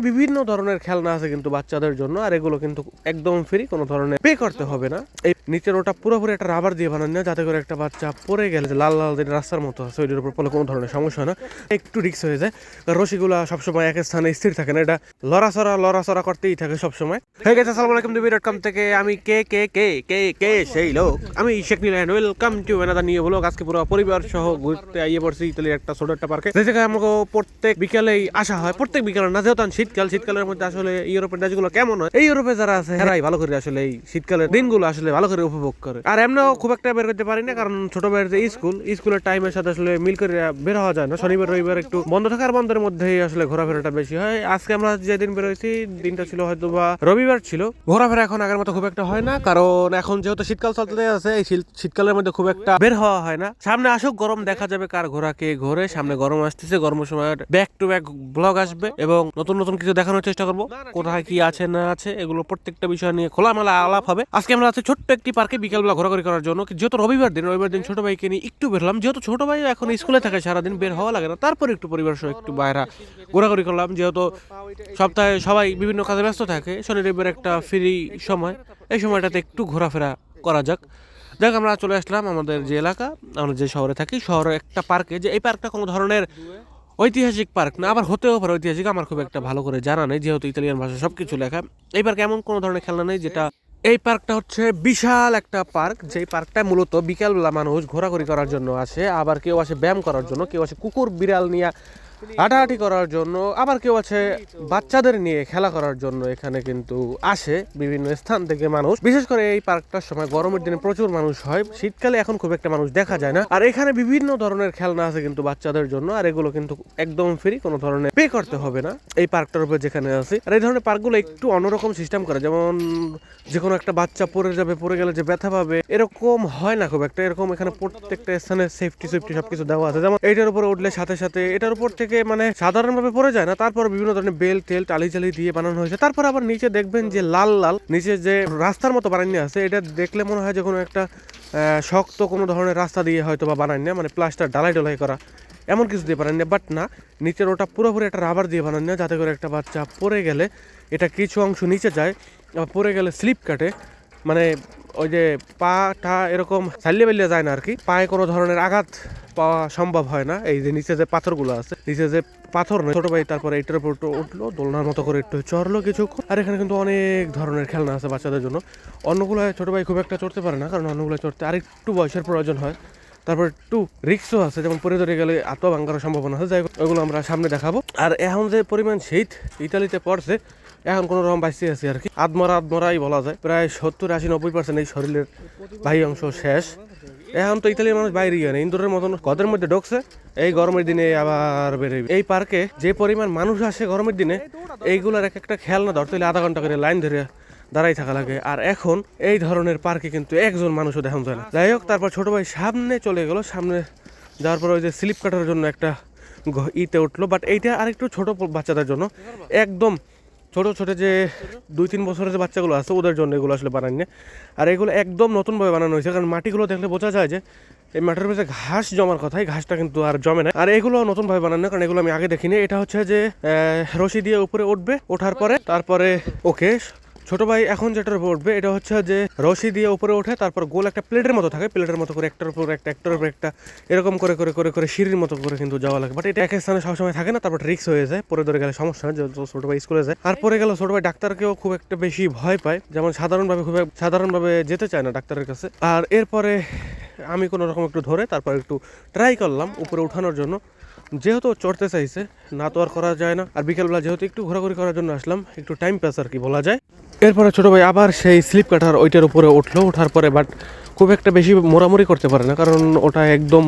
বিভিন্ন ধরনের খেলনা আছে কিন্তু বাচ্চাদের জন্য, আর এগুলো কিন্তু একদম ফ্রি কোনো ধরনের পে করতে হবে না। এই নিচের ওটা পুরোপুরি একটা রাবার দিয়ে বানানো যাতে করে একটা বাচ্চা পড়ে গেলে যে লাল লাল যে রাস্তার মতো আছে, ওইটার উপর পড়লে কোনো ধরনের সমস্যা হয় না। একটু রিক্স হয়ে যায়। কারণ রশিগুলা সবসময় এক স্থানে স্থির থাকে না, এটা লড়াচড়া লড়াচড়া করতেই থাকে সবসময়। হয়ে গেছে আসসালামু আলাইকুম দুবি ডট কম থেকে আমি কে কে কে কে কে সেই লোক। আমি Sheikh Nilayan welcome to another নিয়ে বলো আজকে পুরো পরিবার সহ ঘুরতে আইয়ে পড়ছি ইতালির একটা ছোট একটা পার্কে যে আমাকে প্রত্যেক বিকালেই আসা হয়, প্রত্যেক বিকালে না, যেহেতু শীতকাল, শীতকালের মধ্যে আসলে ইউরোপের দেশগুলো কেমন হয়, এই ইউরোপে যারা আছে হেরাই ভালো করে আসলে এই শীতকালের দিনগুলো আসলে ভালো করে উপভোগ করে। আর এমনিও খুব একটা বের করতে পারি না, কারণ ছোট ভাইয়ের যে স্কুল, স্কুলের টাইমের সাথে আসলে মিল করে বের হওয়া যায় না। শনিবার, রবিবার একটু বন্ধ থাকার বন্ধের মধ্যেই আসলে ঘোরাফেরাটা বেশি হয়। আজকে আমরা যেদিন বেরোইছি দিনটা ছিল হয়তো বা রবিবার ছিল। ঘোরাফেরা এখন আগের মতো খুব একটা হয় না, কারণ এখন যেহেতু শীতকাল চলতে আছে, এই শীত- শীতকালের মধ্যে খুব একটা বের হওয়া হয় না। সামনে আসুক, গরম দেখা যাবে কার ঘোরা কে ঘোরে। সামনে গরম আসতেছে গরমের সময় ব্যাক টু ব্যাক ব্লগ আসবে এবং নতুন নতুন কিছু দেখানোর চেষ্টা করব। কোথায় কি আছে, না আছে, এগুলো প্রত্যেকটা বিষয় নিয়ে খোলামেলা আলাপ হবে। আজকে আমরা আছি ছোট্ট একটি পার্কে বিকালবেলা ঘোরাঘুরি করার জন্য। যেহেতু রবিবার দিন রবিবার দিন ছোট ভাইকে নিয়ে একটু বেরলাম যেহেতু ছোট ভাই এখন স্কুলে থাকে, সারাদিন বের হওয়া লাগে না। তারপর একটু পরিবার সহ একটু বাইরে ঘোরাঘুরি করলাম। যেহেতু সপ্তাহে সবাই বিভিন্ন কাজে ব্যস্ত থাকে, শনি রবিবার একটা ফ্রি সময়। এই সময়টাতে একটু ঘোরাফেরা করা যাক। যাক, আমরা চলে আসলাম আমাদের যে এলাকা। আমরা যে শহরে থাকি, শহরে একটা পার্কে। যে এই পার্কটা কোনো ধরনের ঐতিহাসিক পার্ক না, আবার হতেও পারে ঐতিহাসিক। আমার খুব একটা ভালো করে জানা নেই, যেহেতু ইতালিয়ান ভাষা সব কিছু লেখা। এই পার্কে এমন কোনো ধরনের খেলনা নেই যেটা এই পার্কটা হচ্ছে বিশাল একটা পার্ক। যেই পার্কটা মূলত বিকালবেলা মানুষ ঘোরাঘুরি করার জন্য আসে, আবার কেউ আসে ব্যায়াম করার জন্য, কেউ আসে কুকুর বিড়াল নিয়ে হাঁটাহাঁটি করার জন্য আবার কেউ আছে বাচ্চাদের নিয়ে খেলা করার জন্য এখানে কিন্তু আসে বিভিন্ন স্থান থেকে মানুষ। বিশেষ করে এই পার্কটার সময় গরমের দিনে প্রচুর মানুষ হয়। শীতকালে এখন খুব একটা মানুষ দেখা যায় না। আর এখানে বিভিন্ন ধরনের খেলনা আছে কিন্তু বাচ্চাদের জন্য আর এগুলো কিন্তু একদম ফ্রি কোনো ধরনের পে করতে হবে না। এই পার্কটার উপর যেখানে আছে। আর এই ধরনের পার্কগুলো একটু অন্যরকম সিস্টেম করে। যেমন যে কোনো একটা বাচ্চা পড়ে যাবে পড়ে গেলে যে ব্যথা পাবে এরকম হয় না খুব একটা। এরকম এখানে প্রত্যেকটা স্থানে সেফটি সেফটি সবকিছু দেওয়া আছে। যেমন এইটার উপরে উঠলে সাথে সাথে এটার উপর থেকে মানে সাধারণভাবে পড়ে যায় না, তারপর বিভিন্ন ধরনের বেল তেল টালি চালি দিয়ে বানানো হয়েছে। তারপর আবার নিচে দেখবেন যে লাল লাল, নিচে যে রাস্তার মতো বানানো আছে, এটা দেখলে মনে হয় যে কোনো একটা শক্ত কোনো ধরনের রাস্তা দিয়ে হয়তো বা বানান না মানে প্লাস্টার ডালাই ডালাই করা, এমন কিছু দিয়ে বানান বাট না, নিচের ওটা পুরোপুরি একটা রাবার দিয়ে বানান না যাতে করে একটা বাচ্চা পড়ে গেলে, এটা কিছু অংশ নিচে যায় পড়ে গেলে স্লিপ কাটে মানে ওই যে পাটা এরকম চালিয়ে বেলিয়ে যায় না আর কি। পায়ে কোনো ধরনের আঘাত পাওয়া সম্ভব হয় না। এই যে নিচে যে পাথরগুলো আছে, নিচে যে পাথর নয় ছোট ভাই তারপরে এটার উপর একটু উঠল, দোলনার মতো করে একটু চড়লো কিছুক্ষণ। আর এখানে কিন্তু অনেক ধরনের খেলনা আছে বাচ্চাদের জন্য। অন্যগুলো ছোট ভাই খুব একটা চড়তে পারে না, কারণ অন্যগুলো চড়তে আরেকটু বয়সের প্রয়োজন হয়। তারপর একটু রিক্সও আছে, যেমন পরে ধরে গেলে আত্ম ভাঙ্গার সম্ভাবনা আছে। যাই ওগুলো আমরা সামনে দেখাবো। আর এখন যে পরিমাণ শীত, ইতালিতে পড়ছে এখন কোনো রকম বাঁচিয়ে আছে আর কি। আদমরা আদমরাই বলা যায়। প্রায় সত্তর, আশি, নব্বই পার্সেন্ট এই শরীরের বাহ্য অংশ শেষ। এখন তো ইতালির মানুষ বাইরে গিয়ে ইন্দোরের মতন গদের মধ্যে ঢুকছে। এই গরমের দিনে আবার বেরোবে এই পার্কে যে পরিমাণ মানুষ আসে গরমের দিনে, এইগুলার এক একটা খেয়াল না ধরতে হলে আধা ঘণ্টা করে লাইন ধরে দাঁড়াই থাকা লাগে। আর এখন এই ধরনের পার্কে কিন্তু একজন মানুষও দেখানো যায় না। যাই হোক, তারপর ছোট ভাই সামনে চলে গেল। সামনে যাওয়ার পর ওই যে স্লিপ কাটার জন্য একটা ইতে উঠল। বাট এইটা আরেকটু ছোট বাচ্চাদের জন্য। একদম ছোট, ছোটো যে দুই, তিন বছরের যে বাচ্চাগুলো আছে, ওদের জন্য এগুলো আসলে বানানি না আর এগুলো একদম নতুনভাবে বানানো হয়েছে, কারণ মাটিগুলো দেখলে বোঝা যায় যে এই মাটির ভিতরে ঘাস জমার কথা, এই ঘাসটা কিন্তু আর জমে না। আর এগুলো নতুনভাবে বানানো কারণ এগুলো আমি আগে দেখিনি। এটা হচ্ছে যে রশি দিয়ে উপরে উঠবে, ওঠার পরে, তারপরে ওকে ছোট ভাই এখন যেটার উপর উঠবে এটা হচ্ছে যে রশি দিয়ে উপরে ওঠে, তারপর গোল একটা প্লেটের মতো থাকে, প্লেটের মতো করে একটার উপর একটা, একটার উপর একটা, এরকম করে করে করে করে সিঁড়ির মতো করে কিন্তু যাওয়া লাগে। বাট এটা এক স্থানে সবসময় থাকে না, তারপর রিক্স হয়ে যায়, পরে ধরে গেলে সমস্যা হয় ছোট ভাই স্কুলে যায়। আর পরে গেল ছোট ভাই ডাক্তারকেও খুব একটা বেশি ভয় পায়, যেমন সাধারণভাবে খুব সাধারণভাবে যেতে চায় না ডাক্তারের কাছে। আর এরপরে আমি কোনো রকম একটু ধরে তারপর একটু ট্রাই করলাম উপরে উঠানোর জন্য। যেহেতু চড়তে চাইছে, না তো আর করা যায় না। আর বিকেলবেলা যেহেতু একটু ঘোরাঘুরি করার জন্য আসলাম, একটু টাইম পাস আর কি বলা যায়। এরপরে ছোট ভাই আবার সেই স্লিপ কাটার ওইটার উপরে উঠল ওঠার পরে বাট খুব একটা বেশি মোড়ামুড়ি করতে পারে না, কারণ ওটা একদম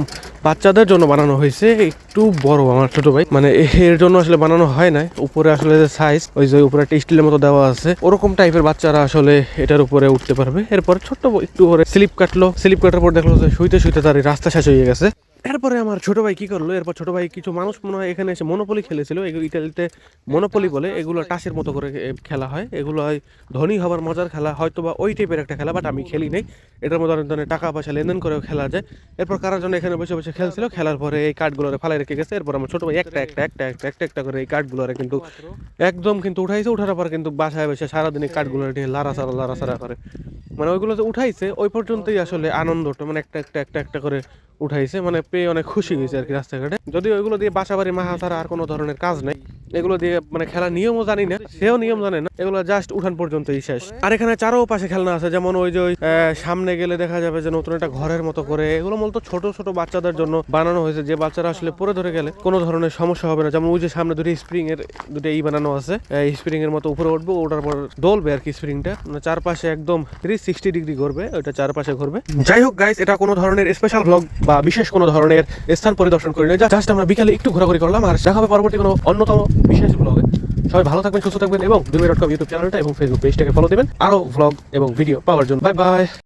বাচ্চাদের জন্য বানানো হয়েছে, একটু বড় আমার ছোট ভাই। মানে এর জন্য আসলে বানানো হয় না উপরে আসলে যে সাইজ ওই যে উপরে একটা স্টিলের মতো দেওয়া আছে, ওরকম টাইপের বাচ্চারা আসলে এটার উপরে উঠতে পারবে। এরপরে ছোট্ট একটু করে স্লিপ কাটলো, স্লিপ কাটার পর দেখল যে শুইতে শুইতে তার রাস্তা শেষ হয়ে গেছে। এরপরে আমার ছোট ভাই কি করল? এরপর ছোট ভাই কিছু মানুষ মনে হয় এখানে এসে মনোপলি খেলেছিল। এগুলো ইটালিতে মনোপলি বলে। এগুলো টাসের মতো করে খেলা হয়। এগুলো হয় ধনী হবার মজার খেলা হয়তো বা ওই টাইপের একটা খেলা বাট আমি খেলি নাই। এটার মধ্যে অনেক ধরনের টাকা পয়সা লেনদেন করেও খেলা যায়। এরপর কারা জন এখানে বসে বসে খেলছিল, খেলার পরে এই কার্ডগুলো ফালাই রেখে গেছে। এরপর আমার ছোট ভাই একটা একটা একটা একটা একটা একটা করে এই কার্ডগুলো কিন্তু একদম কিন্তু উঠাইছে। উঠার পর কিন্তু বাসায় বসে সারাদিন এই কার্ডগুলো নিয়ে লাড়াচাড়া লাড়াচাড়া করে। মানে ওইগুলো যে উঠাইছে। ওই পর্যন্তই আসলে আনন্দটা। মানে একটা একটা একটা একটা করে উঠাইছে মানে পেয়ে অনেক খুশি হয়েছে আর কি রাস্তাঘাটে। যদি ওইগুলো দিয়ে বাসাবাড়ি মাহা ছাড়া আর কোনো ধরনের কাজ নেই। এগুলো দিয়ে মানে খেলার নিয়মও জানি না, সেও নিয়ম জানে না। এগুলো জাস্ট উঠান পর্যন্তই শেষ। আর এখানে চারো পাশে খেলনা আছে, যেমন ওই যে ওই সামনে গেলে দেখা যাবে যে নতুন একটা ঘরের মতো করে। এগুলো মূলত ছোট ছোট বাচ্চাদের জন্য বানানো হয়েছে। যে বাচ্চারা আসলে পরে ধরে গেলে কোনো ধরনের সমস্যা হবে না। যেমন ওই যে সামনে দুটো স্প্রিং এর, দুটো ই বানানো আছে। স্প্রিং এর মতো উপরে উঠবো, ওটার পর ডলবে আর কি স্প্রিংটা মানে চারপাশে একদম থ্রি সিক্সটি ডিগ্রি ঘুরবে, ওইটা চারপাশে ঘুরবে। যাই হোক গাইস এটা কোনো ধরনের স্পেশাল ব্লগ বা বিশেষ কোনো ধরনের স্থান পরিদর্শন করি না জাস্ট আমরা বিকালে একটু ঘোরাঘুরি করলাম, আর দেখা হবে পরবর্তী কোনো অন্যতম বিশেষ ব্লগে সবাই ভালো থাকবেন, সুস্থ থাকবেন এবং দুবে ডট কম ইউটিউব চ্যানেলটা এবং ফেসবুক পেজটাকে ফলো দেবেন। আরও ভ্লগ এবং ভিডিও পাওয়ার জন্য। Bye bye